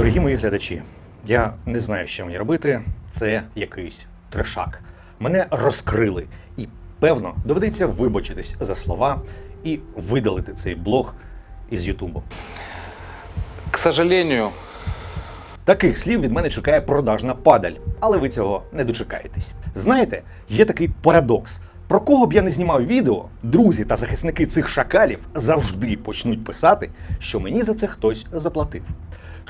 Дорогі мої глядачі, я не знаю, що мені робити. Це якийсь трешак. Мене розкрили, і певно доведеться вибачитись за слова і видалити цей блог із Ютубу. К сожалению, Таких слів від мене чекає продажна падаль, але ви цього не дочекаєтесь. Знаєте, є такий парадокс. Про кого б я не знімав відео, друзі та захисники цих шакалів завжди почнуть писати, що мені за це хтось заплатив.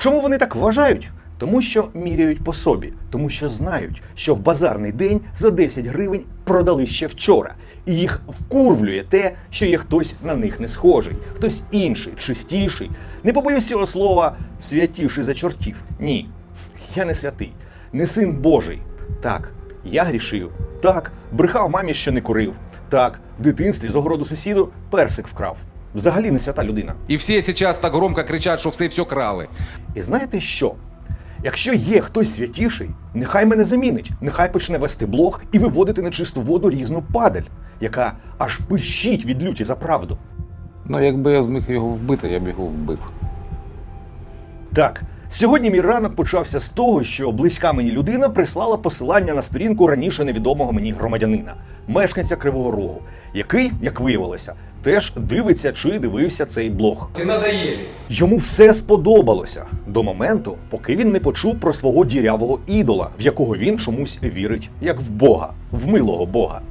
Чому вони так вважають? Тому що міряють по собі, тому що знають, що в базарний день за 10 гривень продали ще вчора, і їх вкурвлює те, що є хтось на них не схожий, хтось інший, чистіший. Не побоюсь цього слова святіший за чортів. Ні, я не святий, не син Божий. Так, я грішив. Так, брехав мамі, що не курив. Так, в дитинстві з огороду сусіду персик вкрав. Взагалі не свята людина. и все сейчас так громко кричат, что все все крали. І знаєте що? Якщо є хтось святіший, нехай мене замінить, нехай почне вести блог і виводити на чисту воду різну падаль, яка аж пищить від люті за правду. Ну, якби я зміг його вбити, я б його вбив. Так, сьогодні мій ранок почався з того, що близька мені людина прислала посилання на сторінку раніше невідомого мені громадянина, мешканця Кривого Рогу, який, як виявилося, теж дивиться чи дивився цей блог. Ти надоели. Йому все сподобалося до моменту, поки він не почув про свого дірявого ідола, в якого він чомусь вірить, як в Бога, в милого Бога.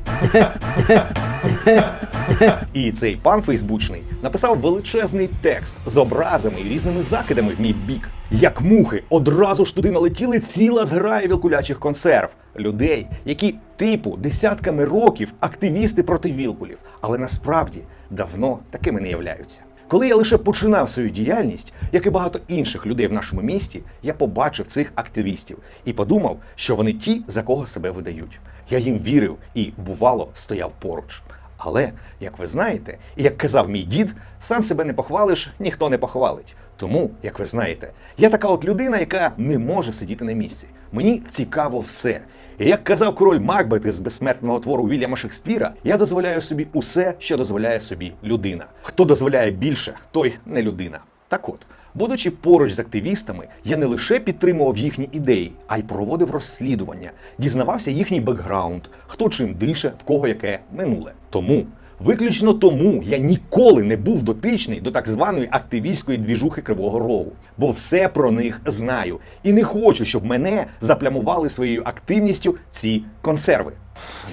І цей пан Фейсбучний написав величезний текст з образами і різними закидами в мій бік. Як мухи, одразу ж туди налетіли ціла зграя вілкулячих консерв. Людей, які типу десятками років активісти проти вілкулів, але насправді давно такими не являються. Коли я лише починав свою діяльність, як і багато інших людей в нашому місті, я побачив цих активістів і подумав, що вони ті, за кого себе видають. Я їм вірив і, бувало, стояв поруч. Але, як ви знаєте, і як казав мій дід, сам себе не похвалиш, ніхто не похвалить. Тому, як ви знаєте, я така от людина, яка не може сидіти на місці. Мені цікаво все. І як казав король Макбет із безсмертного твору Вільяма Шекспіра, я дозволяю собі усе, що дозволяє собі людина. Хто дозволяє більше, той не людина. Так от, будучи поруч з активістами, я не лише підтримував їхні ідеї, а й проводив розслідування, дізнавався їхній бекграунд, хто чим дише, в кого яке минуле. Тому. Виключно тому я ніколи не був дотичний до так званої активістської двіжухи Кривого Рогу, бо все про них знаю і не хочу, щоб мене заплямували своєю активністю ці консерви.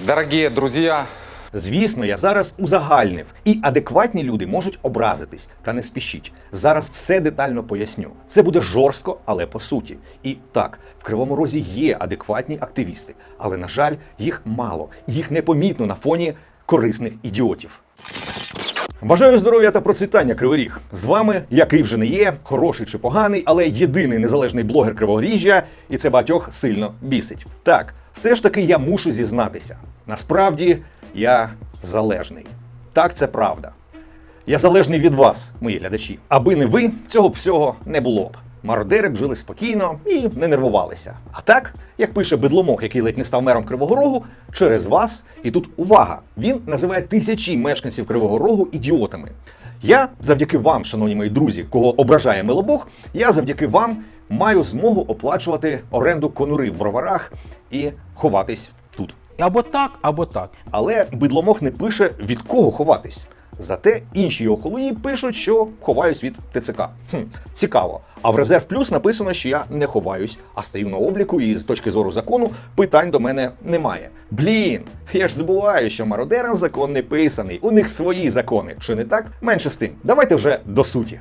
Дорогие друзья, Звісно, я зараз узагальнив, і адекватні люди можуть образитись, та не спішіть. Зараз все детально поясню. Це буде жорстко, але по суті. І так, в Кривому Розі є адекватні активісти, але на жаль, їх мало, їх непомітно на фоні корисних ідіотів. Бажаю здоров'я та процвітання Кривий. З вами, який вже не є, хороший чи поганий, але єдиний незалежний блогер Криворіжжя, і це багатьох сильно бісить. Так, все ж таки я мушу зізнатися. Насправді я залежний. Так, це правда. Я залежний від вас, мої глядачі. Аби не ви, цього б всього не було б. Мародери б жили спокійно і не нервувалися. А так, як пише бидломох, який ледь не став мером Кривого Рогу, через вас, і тут увага, він називає тисячі мешканців Кривого Рогу ідіотами. Я завдяки вам, шановні мої друзі, кого ображає милобог, я завдяки вам маю змогу оплачувати оренду конури в броварах і ховатись тут. Або так, або так. Але бидломох не пише від кого ховатись. Зате інші його холої пишуть, що ховаюсь від ТЦК. Хм, цікаво. А в резерв плюс написано, що я не ховаюсь, а стою на обліку, і з точки зору закону питань до мене немає. Блін, я ж забуваю, що мародерам закон не писаний. У них свої закони. Чи не так? Менше з тим. Давайте вже до суті.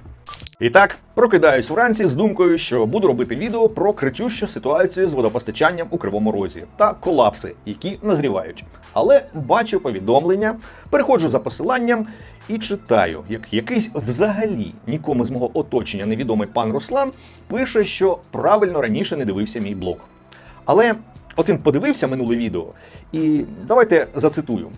І так, прокидаюсь вранці з думкою, що буду робити відео про кричущу ситуацію з водопостачанням у Кривому Розі та колапси, які назрівають. Але бачу повідомлення, переходжу за посиланням і читаю, як якийсь взагалі нікому з мого оточення невідомий пан Руслан пише, що правильно раніше не дивився мій блог. Але от він подивився минуле відео, і давайте зацитую.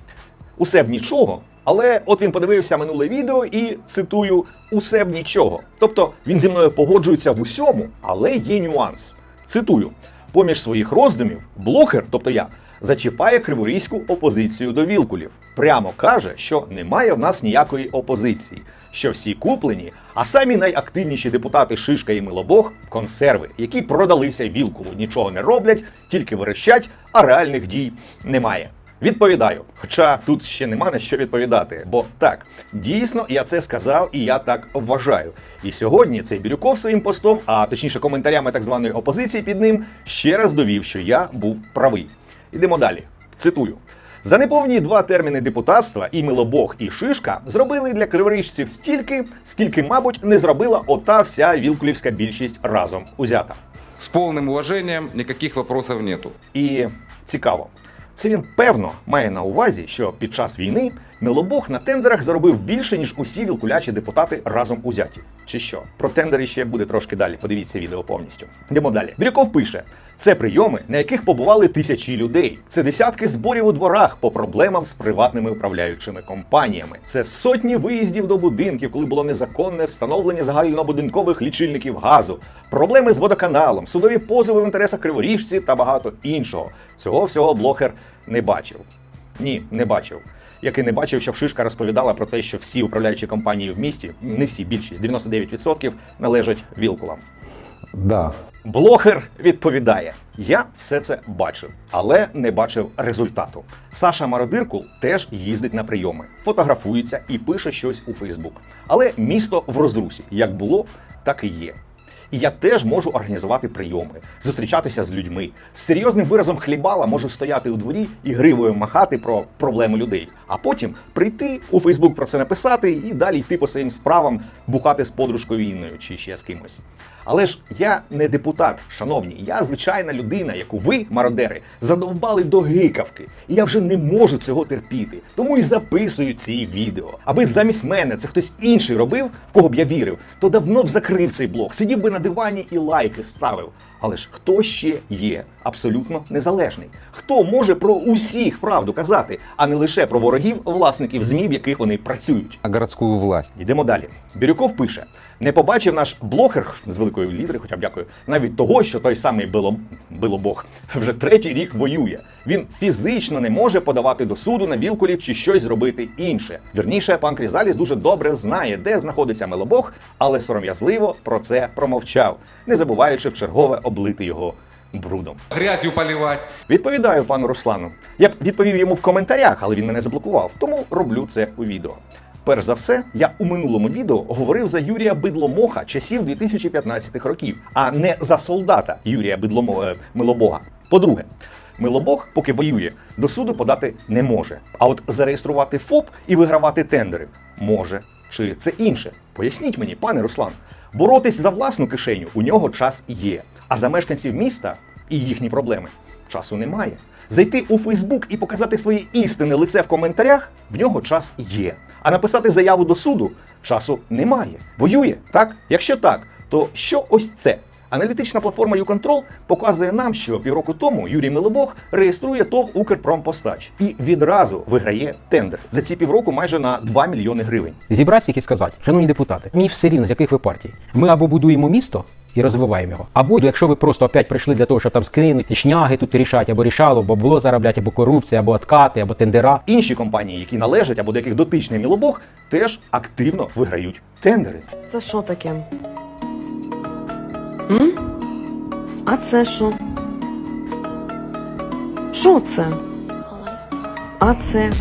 Усе б нічого, але от він подивився минуле відео і цитую усе б нічого. Тобто він зі мною погоджується в усьому, але є нюанс. Цитую: поміж своїх роздумів, блогер, тобто я, зачіпає криворізьку опозицію до Вілкулів. Прямо каже, що немає в нас ніякої опозиції, що всі куплені, а самі найактивніші депутати Шишка і Милобог консерви, які продалися Вілкулу, нічого не роблять, тільки верещать, а реальних дій немає. Відповідаю, хоча тут ще нема на що відповідати. Бо так, дійсно, я це сказав і я так вважаю. І сьогодні цей Бірюков своїм постом, а точніше коментарями так званої опозиції під ним, ще раз довів, що я був правий. Ідемо далі. Цитую. За неповні два терміни депутатства і Милобог, і Шишка зробили для криворіжців стільки, скільки, мабуть, не зробила ота вся вілкулівська більшість разом узята. С полным уважением, никаких вопросов нету. І цікаво, це він певно має на увазі, що під час війни Милобог на тендерах заробив більше, ніж усі вілкулячі депутати разом узяті. Чи що? Про тендери ще буде трошки далі. Подивіться відео повністю. Йдемо далі. Бірюков пише: це прийоми, на яких побували тисячі людей. Це десятки зборів у дворах по проблемам з приватними управляючими компаніями. Це сотні виїздів до будинків, коли було незаконне встановлення загальнобудинкових лічильників газу, проблеми з водоканалом, судові позови в інтересах криворіжців та багато іншого. Цього всього блогер не бачив. Ні, не бачив. Як і не бачив, що Шишка розповідала про те, що всі управляючі компанії в місті, не всі, більшість, 99% належать Вілкулам. Да. Блогер відповідає: Я все це бачив, але не бачив результату. Саша Мародиркул теж їздить на прийоми, фотографується і пише щось у Фейсбук. Але місто в розрусі, як було, так і є. І я теж можу організувати прийоми, зустрічатися з людьми. З серйозним виразом хлібала можу стояти у дворі і гривою махати про проблеми людей, а потім прийти у Фейсбук про це написати і далі йти по своїм справам, бухати з подружкою Інною чи ще з кимось. Але ж я не депутат, шановні, я звичайна людина, яку ви, мародери, задовбали до гикавки. І я вже не можу цього терпіти. Тому і записую ці відео. Аби замість мене це хтось інший робив, в кого б я вірив, то давно б закрив цей блог, сидів би на дивані і лайки ставив. Але ж хто ще є абсолютно незалежний? Хто може про усіх правду казати, а не лише про ворогів, власників ЗМІ, в яких вони працюють? А городскую власть. Йдемо далі. Бірюков пише: не побачив наш блогер з великої літери, хоча б дякую, навіть того, що той самий Било... Билобог вже третій рік воює. Він фізично не може подавати до суду на Вілкулів чи щось зробити інше. Вірніше, пан Крізаліс дуже добре знає, де знаходиться Милобог, але сором'язливо про це промовчав, не забуваючи в чергове облити його брудом. Грязью поливать. Відповідаю пану Руслану. Я б відповів йому в коментарях, але він мене заблокував, тому роблю це у відео. Перш за все, я у минулому відео говорив за Юрія Бидломоха часів 2015 років, а не за солдата Юрія Бидломо... е, Милобога. По-друге, Милобог, поки воює, до суду подати не може. А от зареєструвати ФОП і вигравати тендери може. Чи це інше? Поясніть мені, пане Руслан. Боротись за власну кишеню у нього час є. А за мешканців міста і їхні проблеми часу немає. Зайти у Фейсбук і показати своє істинне лице в коментарях в нього час є. А написати заяву до суду часу немає. Воює, так? Якщо так, то що ось це? Аналітична платформа YouControl показує нам, що півроку тому Юрій Милобог реєструє ТОВ Укрпромпостач і відразу виграє тендер за ці півроку майже на 2 мільйони гривень. зібратися і сказати, шановні депутати, мені все рівно, з яких ви партій. Ми або будуємо місто і розвиваємо його, або якщо ви просто опять прийшли для того, щоб там скинути шняги тут рішати, або рішало, або було заробляти, або корупція, або откати, або тендера. Інші компанії, які належать або до яких дотичний Мілобог, теж активно виграють тендери. Це що таке? М? А це що? Що це? А це?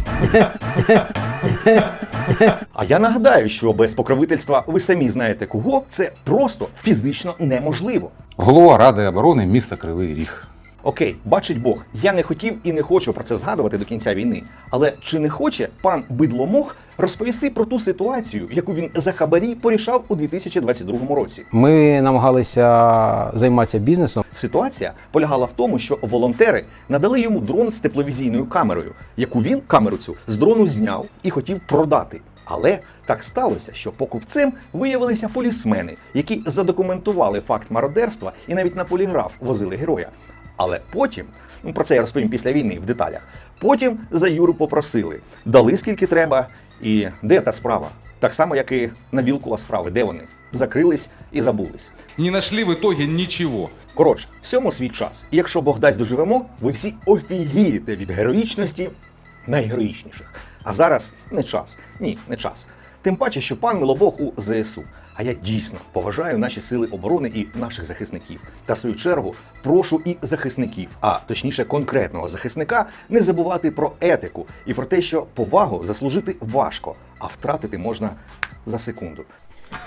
А я нагадаю, що без покровительства ви самі знаєте кого, це просто фізично неможливо. Голова Ради оборони міста Кривий Ріг. Окей, бачить Бог, я не хотів і не хочу про це згадувати до кінця війни. Але чи не хоче пан Бидломох розповісти про ту ситуацію, яку він за хабарі порішав у 2022 році? Ми намагалися займатися бізнесом. Ситуація полягала в тому, що волонтери надали йому дрон з тепловізійною камерою, яку він камеру цю з дрону зняв і хотів продати. Але так сталося, що покупцем виявилися полісмени, які задокументували факт мародерства і навіть на поліграф возили героя. Але потім, ну про це я розповім після війни в деталях. Потім за Юру попросили, дали скільки треба, І де та справа? Так само, як і на Вілкула справи. Де вони? Закрились і забулись. Не нашли в итоге ничего. Коротше, всьому свій час. І якщо Бог дасть доживемо, ви всі офігієте від героїчності найгероїчніших. А зараз не час. Ні, не час. Тим паче, що пан Милобог у ЗСУ. А я дійсно поважаю наші сили оборони і наших захисників. Та в свою чергу прошу і захисників, а точніше конкретного захисника, не забувати про етику і про те, що повагу заслужити важко, а втратити можна за секунду.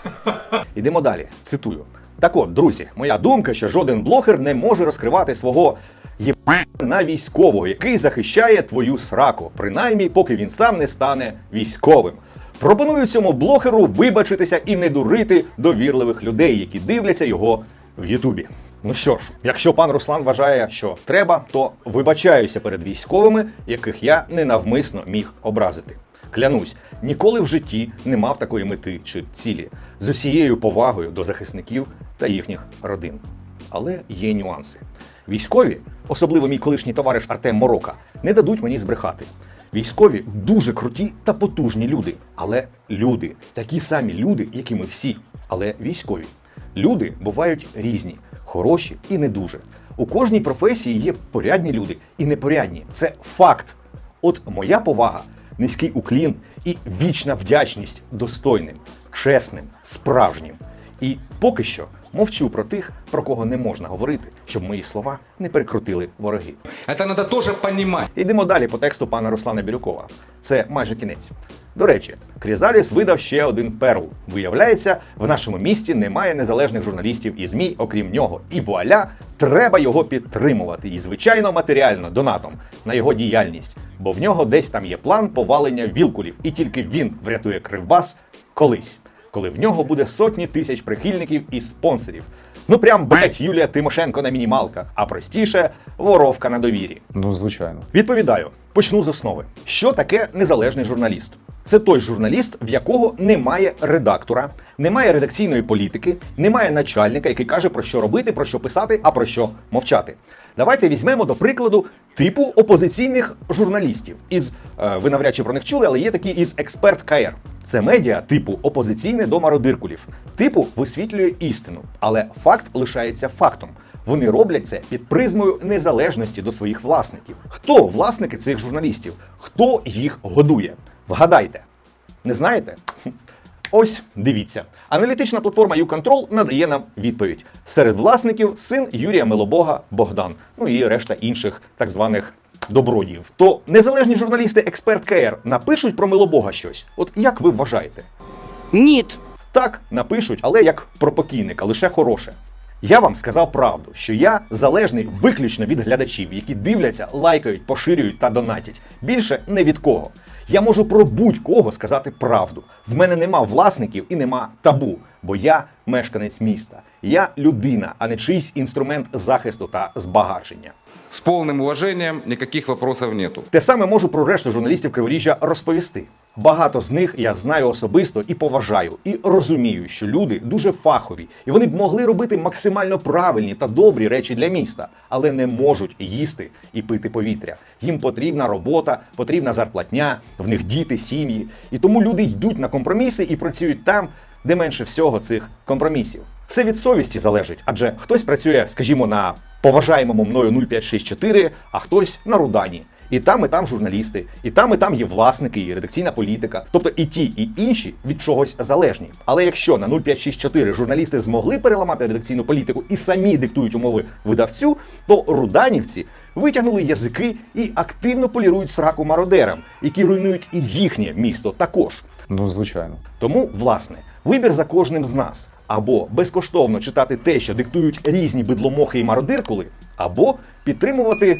Ідемо далі. Цитую. Так от, друзі, моя думка, що жоден блогер не може розкривати свого є на військового, який захищає твою сраку, принаймні, поки він сам не стане військовим. Пропоную цьому блогеру вибачитися і не дурити довірливих людей, які дивляться його в Ютубі. Ну що ж, якщо пан Руслан вважає, що треба, то вибачаюся перед військовими, яких я ненавмисно міг образити. Клянусь, ніколи в житті не мав такої мети чи цілі з усією повагою до захисників та їхніх родин. Але є нюанси. Військові, особливо мій колишній товариш Артем Морока, не дадуть мені збрехати. Військові дуже круті та потужні люди, але люди, такі самі люди, як і ми всі, але військові. Люди бувають різні, хороші і не дуже. У кожній професії є порядні люди і непорядні. Це факт. От моя повага, низький уклін і вічна вдячність достойним, чесним, справжнім. І поки що мовчу про тих, про кого не можна говорити, щоб мої слова не перекрутили вороги. Это надо тоже понимать. Йдемо далі по тексту пана Руслана Бірюкова. Це майже кінець. До речі, Крізаліс видав ще один перл. Виявляється, в нашому місті немає незалежних журналістів і ЗМІ, окрім нього. І вуаля, треба його підтримувати. І, звичайно, матеріально донатом на його діяльність. Бо в нього десь там є план повалення вілкулів, і тільки він врятує Кривбас колись, коли в нього буде сотні тисяч прихильників і спонсорів. Ну прям блять Юлія Тимошенко на мінімалках, а простіше воровка на довірі. Ну, звичайно. Відповідаю, почну з основи. Що таке незалежний журналіст? Це той журналіст, в якого немає редактора, немає редакційної політики, немає начальника, який каже про що робити, про що писати, а про що мовчати. Давайте візьмемо до прикладу типу опозиційних журналістів. Із е, ви навряд чи про них чули, але є такі із експерт КР. Це медіа типу опозиційне до мародиркулів. Типу висвітлює істину, але факт лишається фактом. Вони роблять це під призмою незалежності до своїх власників. Хто власники цих журналістів? Хто їх годує? Вгадайте. Не знаєте? Ось дивіться. Аналітична платформа YouControl надає нам відповідь. Серед власників син Юрія Милобога Богдан, ну і решта інших так званих добродіїв. То незалежні журналісти Експерт КР напишуть про Милобога щось. От як ви вважаєте? Ніт. Так, напишуть, але як про покійника, лише хороше. Я вам сказав правду, що я залежний виключно від глядачів, які дивляться, лайкають, поширюють та донатять. Більше не від кого. Я можу про будь-кого сказати правду. В мене нема власників і нема табу, бо я мешканець міста. Я людина, а не чийсь інструмент захисту та збагачення. С полным уважением никаких вопросов нету. Те саме можу про решту журналістів Криворіжжя розповісти. Багато з них я знаю особисто і поважаю, і розумію, що люди дуже фахові, і вони б могли робити максимально правильні та добрі речі для міста, але не можуть їсти і пити повітря. Їм потрібна робота, потрібна зарплатня, в них діти, сім'ї. І тому люди йдуть на компроміси і працюють там, де менше всього цих компромісів. Все від совісті залежить, адже хтось працює, скажімо, на поважаємому мною 0564, а хтось на Рудані. І там, і там журналісти, і там, і там є власники, і редакційна політика. Тобто і ті, і інші від чогось залежні. Але якщо на 0564 журналісти змогли переламати редакційну політику і самі диктують умови видавцю, то руданівці витягнули язики і активно полірують сраку мародерам, які руйнують і їхнє місто також. Ну, звичайно. Тому, власне, вибір за кожним з нас. Або безкоштовно читати те, що диктують різні бидломохи і мародиркули, або підтримувати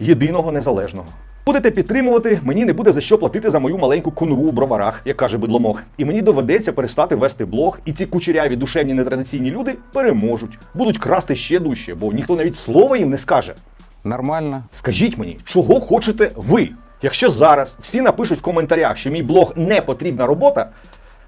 єдиного незалежного. Будете підтримувати, мені не буде за що платити за мою маленьку конуру у броварах, як каже бидломох. І мені доведеться перестати вести блог, і ці кучеряві душевні нетрадиційні люди переможуть, будуть красти ще дужче, бо ніхто навіть слова їм не скаже. Нормально. Скажіть мені, чого хочете ви? Якщо зараз всі напишуть в коментарях, що мій блог не потрібна робота,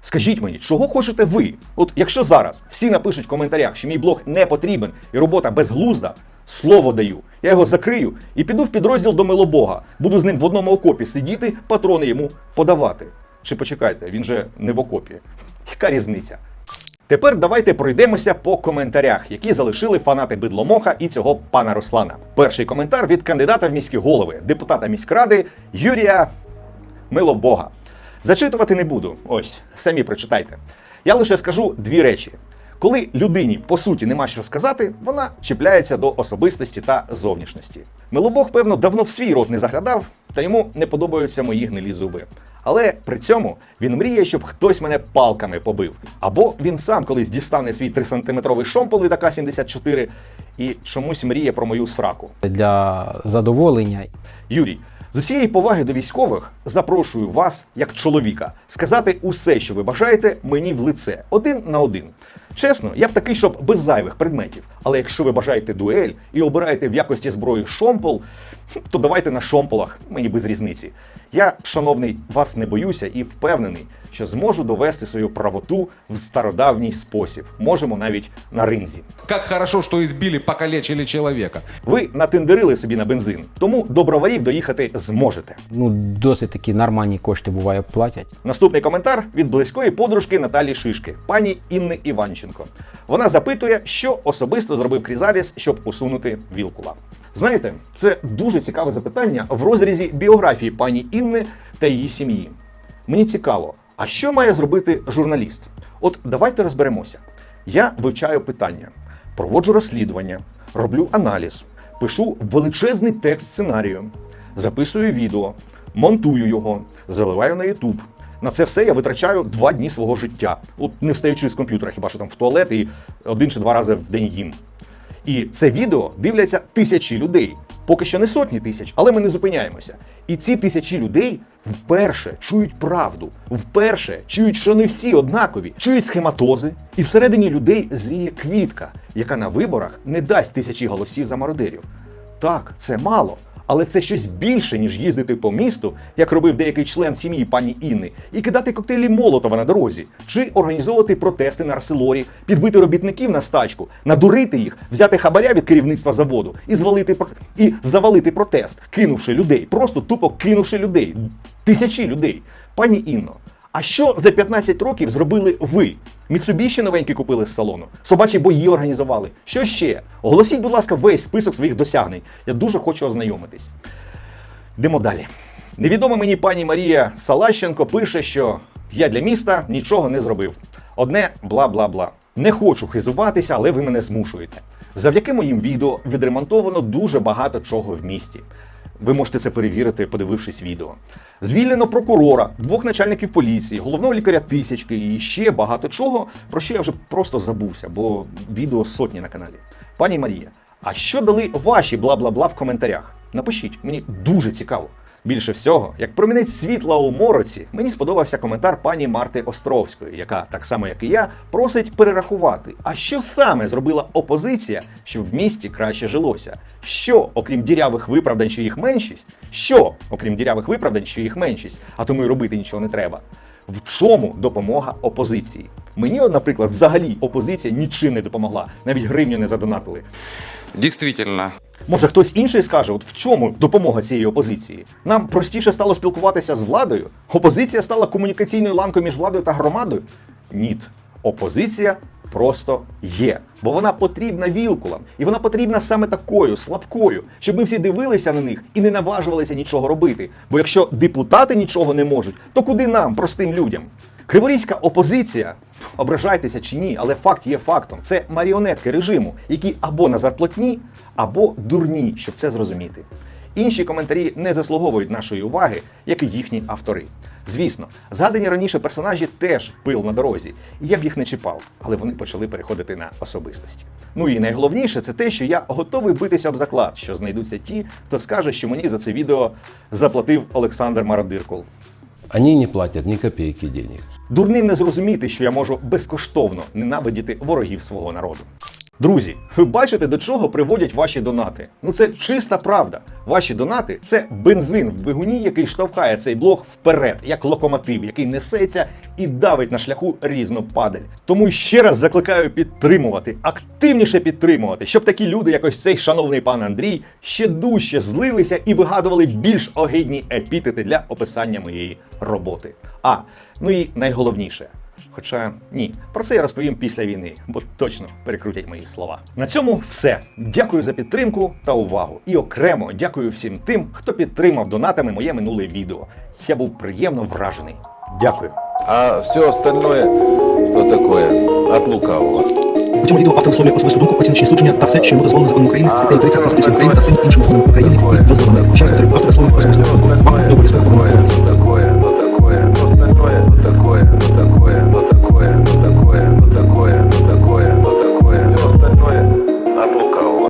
скажіть мені, чого хочете ви? От якщо зараз всі напишуть в коментарях, що мій блог не потрібен і робота безглузда, слово даю, я його закрию і піду в підрозділ до милобога. Буду з ним в одному окопі сидіти, патрони йому подавати. Чи почекайте, він же не в окопі. Яка різниця? Тепер давайте пройдемося по коментарях, які залишили фанати бидломоха і цього пана Руслана. Перший коментар від кандидата в міські голови, депутата міськради Юрія Милобога. Зачитувати не буду. Ось, самі прочитайте. Я лише скажу дві речі. Коли людині по суті нема що сказати, вона чіпляється до особистості та зовнішності. Милобог, певно, давно в свій рот не заглядав, та йому не подобаються мої гнилі зуби. Але при цьому він мріє, щоб хтось мене палками побив. Або він сам колись дістане свій 3-сантиметровий шомпол від АК-74 і чомусь мріє про мою сраку. Для задоволення Юрій, з усієї поваги до військових запрошую вас, як чоловіка, сказати усе, що ви бажаєте, мені в лице, один на один. Чесно, я б такий, щоб без зайвих предметів. Але якщо ви бажаєте дуель і обираєте в якості зброї шомпол, то давайте на шомполах, мені без різниці. Я, шановний, вас не боюся і впевнений, що зможу довести свою правоту в стародавній спосіб. Можемо навіть на ринзі. Как хорошо, что избили, покалечили человека. Ви натендерили собі на бензин, тому до броварів доїхати зможете. ну досить такі нормальні кошти буває платять. Наступний коментар від близької подружки Наталі Шишки, пані Інни Іванченко. Вона запитує, що особисто зробив Крізаліс, щоб усунути Вілкула. Знаєте, це дуже цікаве запитання в розрізі біографії пані Інни та її сім'ї. Мені цікаво, а що має зробити журналіст? От давайте розберемося. Я вивчаю питання, проводжу розслідування, роблю аналіз, пишу величезний текст сценарію, записую відео, монтую його, заливаю на YouTube. На це все я витрачаю два дні свого життя, от не встаючи з комп'ютера, хіба що там в туалет і один чи два рази в день їм. І це відео дивляться тисячі людей. Поки що не сотні тисяч, але ми не зупиняємося. І ці тисячі людей вперше чують правду, вперше чують, що не всі однакові, чують схематози, і всередині людей зріє квітка, яка на виборах не дасть тисячі голосів за мародерів. Так, це мало. Але це щось більше, ніж їздити по місту, як робив деякий член сім'ї пані Інни, і кидати коктейлі Молотова на дорозі, чи організовувати протести на арселорі, підбити робітників на стачку, надурити їх, взяти хабаря від керівництва заводу і звалити і завалити протест, кинувши людей, просто тупо кинувши людей, тисячі людей. Пані Інно, а що за 15 років зробили ви? Міцубіші новенькі купили з салону, собачі бої організували. Що ще? Оголосіть, будь ласка, весь список своїх досягнень. Я дуже хочу ознайомитись. Йдемо далі. Невідома мені пані Марія Салащенко пише, що я для міста нічого не зробив. Одне бла бла бла. Не хочу хизуватися, але ви мене змушуєте. Завдяки моїм відео відремонтовано дуже багато чого в місті. Ви можете це перевірити, подивившись відео. Звільнено прокурора, двох начальників поліції, головного лікаря тисячки і ще багато чого, про що я вже просто забувся, бо відео сотні на каналі. Пані Марія, а що дали ваші бла-бла-бла в коментарях? Напишіть, мені дуже цікаво. Більше всього, як промінець світла у мороці, мені сподобався коментар пані Марти Островської, яка, так само як і я, просить перерахувати, а що саме зробила опозиція, щоб в місті краще жилося? Що, окрім дірявих виправдань, що їх меншість? Що, окрім дірявих виправдань, що їх меншість, а тому й робити нічого не треба? В чому допомога опозиції? Мені, наприклад, взагалі опозиція нічим не допомогла, навіть гривню не задонатили. Действительно, Може, хтось інший скаже, от в чому допомога цієї опозиції? Нам простіше стало спілкуватися з владою? Опозиція стала комунікаційною ланкою між владою та громадою? Ніт. Опозиція просто є. Бо вона потрібна вілкулам. І вона потрібна саме такою, слабкою, щоб ми всі дивилися на них і не наважувалися нічого робити. Бо якщо депутати нічого не можуть, то куди нам, простим людям? Криворізька опозиція, ображайтеся чи ні, але факт є фактом. Це маріонетки режиму, які або на зарплатні, або дурні, щоб це зрозуміти. Інші коментарі не заслуговують нашої уваги, як і їхні автори. Звісно, згадані раніше персонажі теж пил на дорозі, і я б їх не чіпав, але вони почали переходити на особистості. Ну і найголовніше це те, що я готовий битися об заклад, що знайдуться ті, хто скаже, що мені за це відео заплатив Олександр Мародиркул. Они не платят ни копейки денег. Дурним не зрозуміти, що я можу безкоштовно ненавидіти ворогів свого народу. Друзі, ви бачите, до чого приводять ваші донати? Ну це чиста правда. Ваші донати це бензин в двигуні, який штовхає цей блог вперед, як локомотив, який несеться і давить на шляху різну падаль. Тому ще раз закликаю підтримувати, активніше підтримувати, щоб такі люди, як ось цей шановний пан Андрій, ще дужче злилися і вигадували більш огидні епітети для описання моєї роботи. А ну і найголовніше. Хоча ні, про це я розповім після війни, бо точно перекрутять мої слова. На цьому все. Дякую за підтримку та увагу. І окремо дякую всім тим, хто підтримав донатами моє минуле відео. Я був приємно вражений. Дякую. А все остальное то такое от лукавого. У цьому відео автор слові особисту думку, оціночні судження та все, що йому дозволено законом України, статтею 30 Конституції України та всім іншим законом України і дозволено. Щас автора слові особисту думку. Вам до безпеку.